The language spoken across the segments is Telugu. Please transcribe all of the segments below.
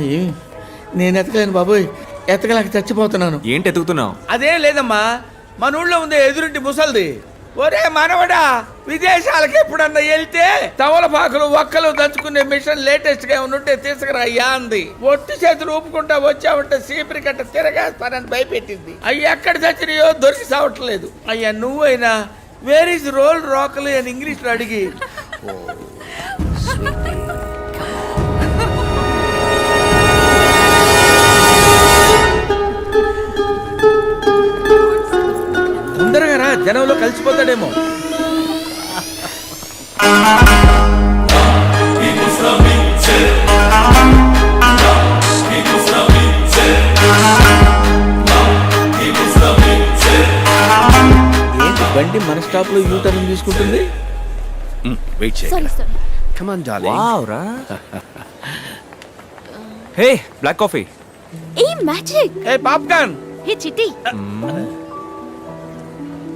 అయ్యి నేను ఎతకలేను బాబోయ్. ఎతకలేక చచ్చిపోతున్నాను. ఏంటి ఎతుకుతున్నావు? అదేం లేదమ్మా. మన ఊళ్ళో ఉంది ఎదురింటి ముసల్ది. ఒరే మనవడా విదేశాలకు ఎప్పుడన్నా వెళ్తే తమలపాకులు ఒక్కలు దంచుకునే మిషన్ లేటెస్ట్గా ఉంటే తీసుకురా అయ్యా అంది. ఒట్టి చేతులు ఊపుకుంటా వచ్చావంటే సీపరి కట్ట తిరగేస్తానని భయపెట్టింది. అయ్యి ఎక్కడ చచ్చినాయో దొరికి సావట్లేదు అయ్యా నువ్వైనా వేర్ ఇస్ రోల్ రోకలు అని ఇంగ్లీష్లో అడిగి జనంలో కలిసిపోతాడేమో. బండి మన స్టాప్లో యూటర్న్ తీసుకుంటుంది? వెయిట్ చేయి sorry sorry. Come on darling wow రా hey black coffee. A magic. A popcorn. Hey Chitti.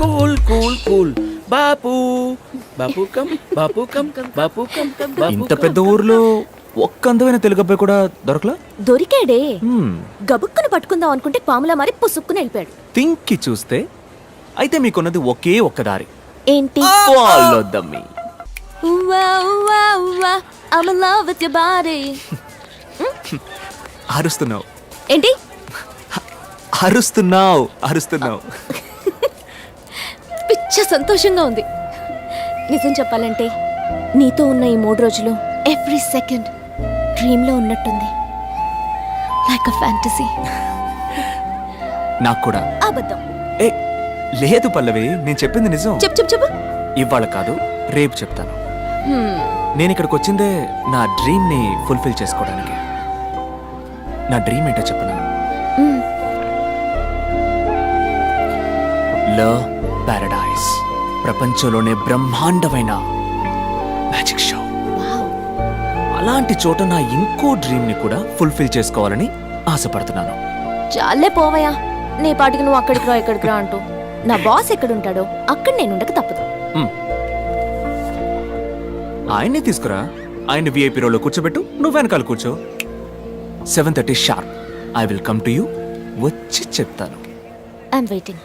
Cool cool cool Bapu Bapu come Bapu come Bapu come Bapu ఇంత పెద్ద ఊర్లో ఒక్క అందమైన తెలుగు అబ్బాయి కూడా దొరకలా? దొరికాడే. Hmm. గబుక్కును పట్టుకుందాం అనుకుంటే పాములా మరి పుసుక్కుని వెళ్ళిపోయాడు. థింక్కి చూస్తే అయితే మీకున్నది ఒకే ఒక్క దారి. ఏంటి? Follow the me. ఉవ్వా, ఉవ్వా, ఉవ్వా, I'm in love with your body. అరుస్తున్నావు. ఏంటి? అరుస్తున్నావు అరుస్తున్నావు. సంతోషంగా ఉంది. నిజం చెప్పాలంటే నీతో ఉన్న ఈ మూడు రోజులు ఎవ్రీ సెకండ్ డ్రీమ్లో ఉన్నట్టుంది. లైక్ అ ఫ్యాంటసీ నాకు కూడా. అబద్ధం. ఏ లేదు పల్లవి నేను చెప్పింది నిజం. చెప్పు చెప్పు చెప్పు. ఇవాళ కాదు రేపు చెప్తాను. నేను ఇక్కడికి వచ్చిందే నా డ్రీమ్ని ఫుల్ఫిల్ చేసుకోవడానికి. నా డ్రీమ్ ఏంటో చెప్పనా? Hmm. పారడైస్ ప్రపంచంలోనే బ్రహ్మాండమైన మ్యాజిక్ షో అలాంటి చోట నా ఇంకో డ్రీమ్ని కూడా ఫుల్ఫిల్ చేసుకోవాలని ఆశపడుతున్నాను. చాలే పోవయ్యా. నీ పాటికి నువ్వు అక్కడికి రా ఇక్కడికి రా అంటూ. నా బాస్ ఎక్కడుంటాడో అక్కడ నేను ఉండక తప్పదు. మ్. ఆయన్ని తీసుకురా. ఆయన విఐపి రోలో కూర్చోబెట్టు. నువ్వు వెనకాల కూర్చో. Seven thirty sharp I will come to you వచ్చి చెప్తాను. I'm waiting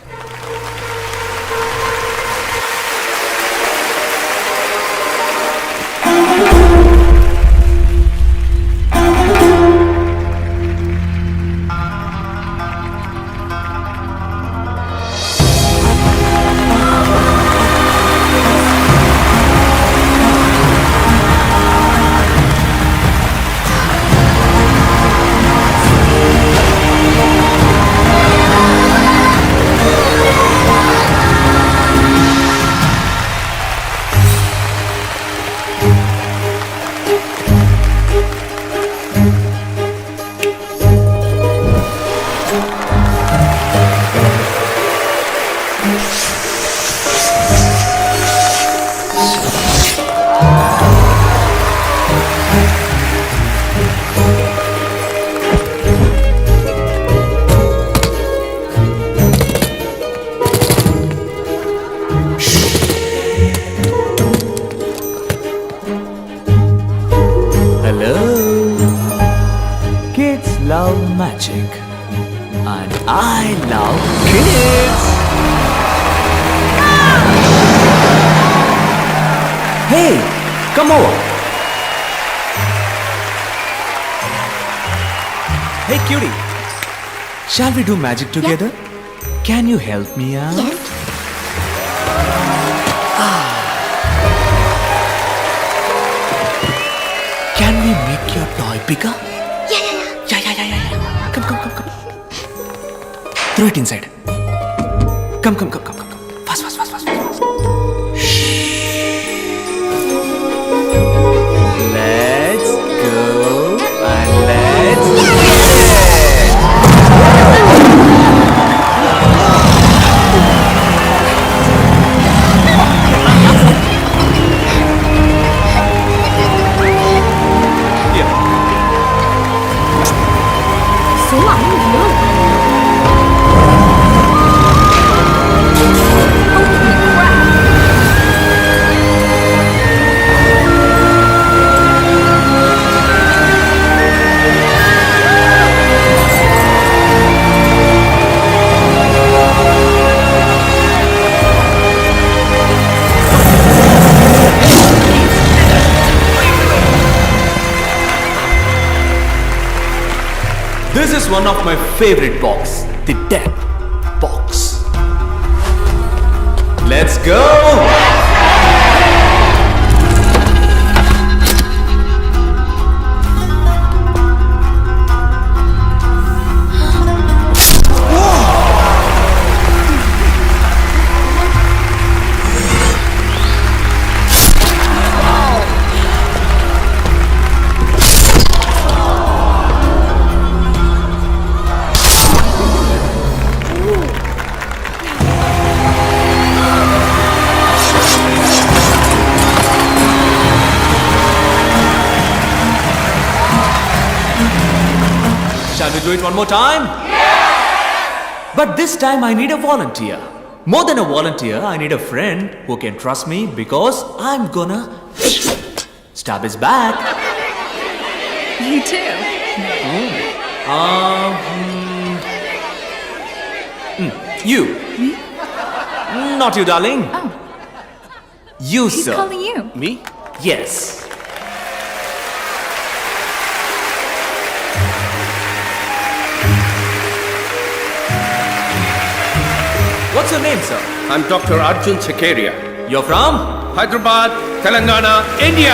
love magic. And I love kids. Hey, come over. Hey, cutie. Shall we do magic together? Yeah. Can you help me out? Throw it inside. Come, come, come, come, one of my favorite box, the death box. Let's go! Shall we do it one more time? Yes! But this time I need a volunteer. More than a volunteer, I need a friend who can trust me because I'm gonna stab his back. You too. Um, hmm. Hmm, you. Not you, darling. Oh. You, He's sir. calling you. Me? Yes. What's your name, sir? I'm Dr. Arjun Sakaria. You're from? Hyderabad, Telangana, India.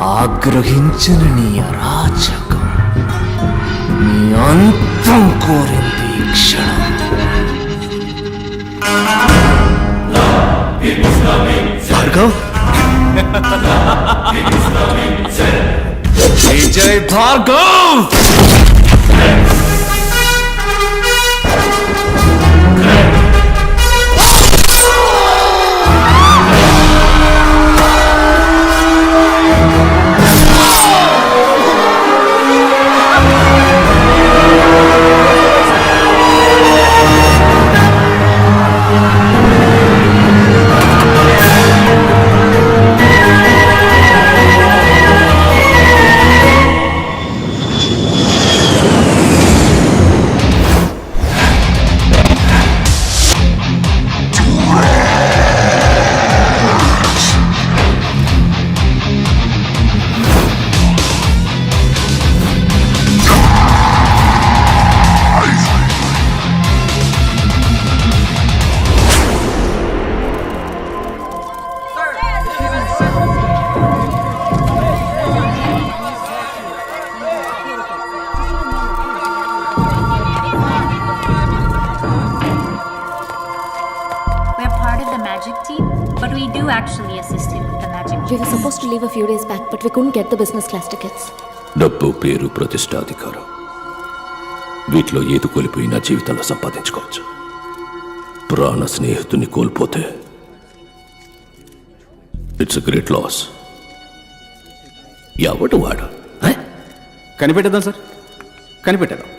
ఆగ్రహించిన నీ అరాచకం నీ అంతం కోరింది క్షణం. Bhargav? Vijay Bhargav! We were supposed to leave a few days back, but we couldn't get the business class tickets. డబ్బు పేరు ప్రతిష్ట అధికారం వీటిలో ఏది కోల్పోయినా జీవితంలో సంపాదించుకోవచ్చు. ప్రాణ స్నేహితుని కోల్పోతే ఇట్స్ గ్రేట్ లాస్ ఎవడు వాడు? హ? కనిపెట్టేద్దాం సార్. కనిపెట్టేద్దాం.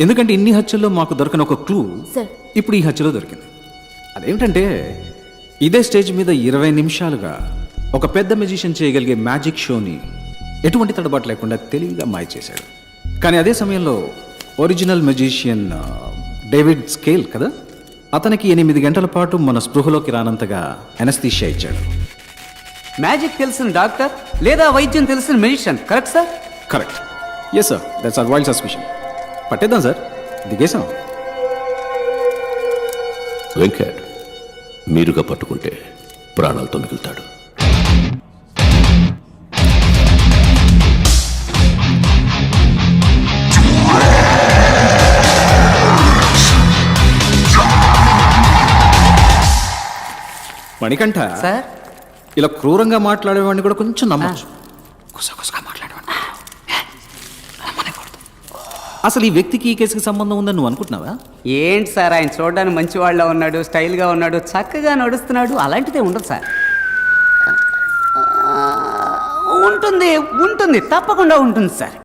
ఎందుకంటే ఇన్ని హత్యల్లో మాకు దొరకని ఒక క్లూ సార్ ఇప్పుడు ఈ హత్యలో దొరికింది. అదేమిటంటే ఇదే స్టేజ్ మీద ఇరవై నిమిషాలుగా ఒక పెద్ద మెజిషియన్ చేయగలిగే మ్యాజిక్ షోని ఎటువంటి తడబాటు లేకుండా తెలివిగా మాయ చేశాడు కానీ అదే సమయంలో ఒరిజినల్ మెజిషియన్ డేవిడ్ స్కేల్ కదా అతనికి ఎనిమిది గంటల పాటు మన స్పృహలోకి రానంతగా ఎనస్థీషియా ఇచ్చాడు. మ్యాజిక్ తెలిసిన డాక్టర్ లేదా వైద్యం తెలిసిన magician correct sir correct yes sir that's our wild suspicion పట్టేద్దాం sir దిగేసాం వెంకట్ మీరుగా పట్టుకుంటే ప్రాణాలతో మిగులుతాడు. మణికంఠ? సార్? ఇలా క్రూరంగా మాట్లాడేవాడిని కూడా కొంచెం నమ్మచ్చు. గుసగుసగా మాట్లాడేవాడిని. అసలు ఈ వ్యక్తికి ఈ కేసుకి సంబంధం ఉందని నువ్వు అనుకుంటున్నావా? ఏంటి సార్? ఆయన చూడడానికి మంచివాళ్ళ ఉన్నాడు స్టైల్గా ఉన్నాడు చక్కగా నడుస్తున్నాడు. అలాంటిదే ఉండదు సార్. ఉంటుంది ఉంటుంది. తప్పకుండా ఉంటుంది సార్.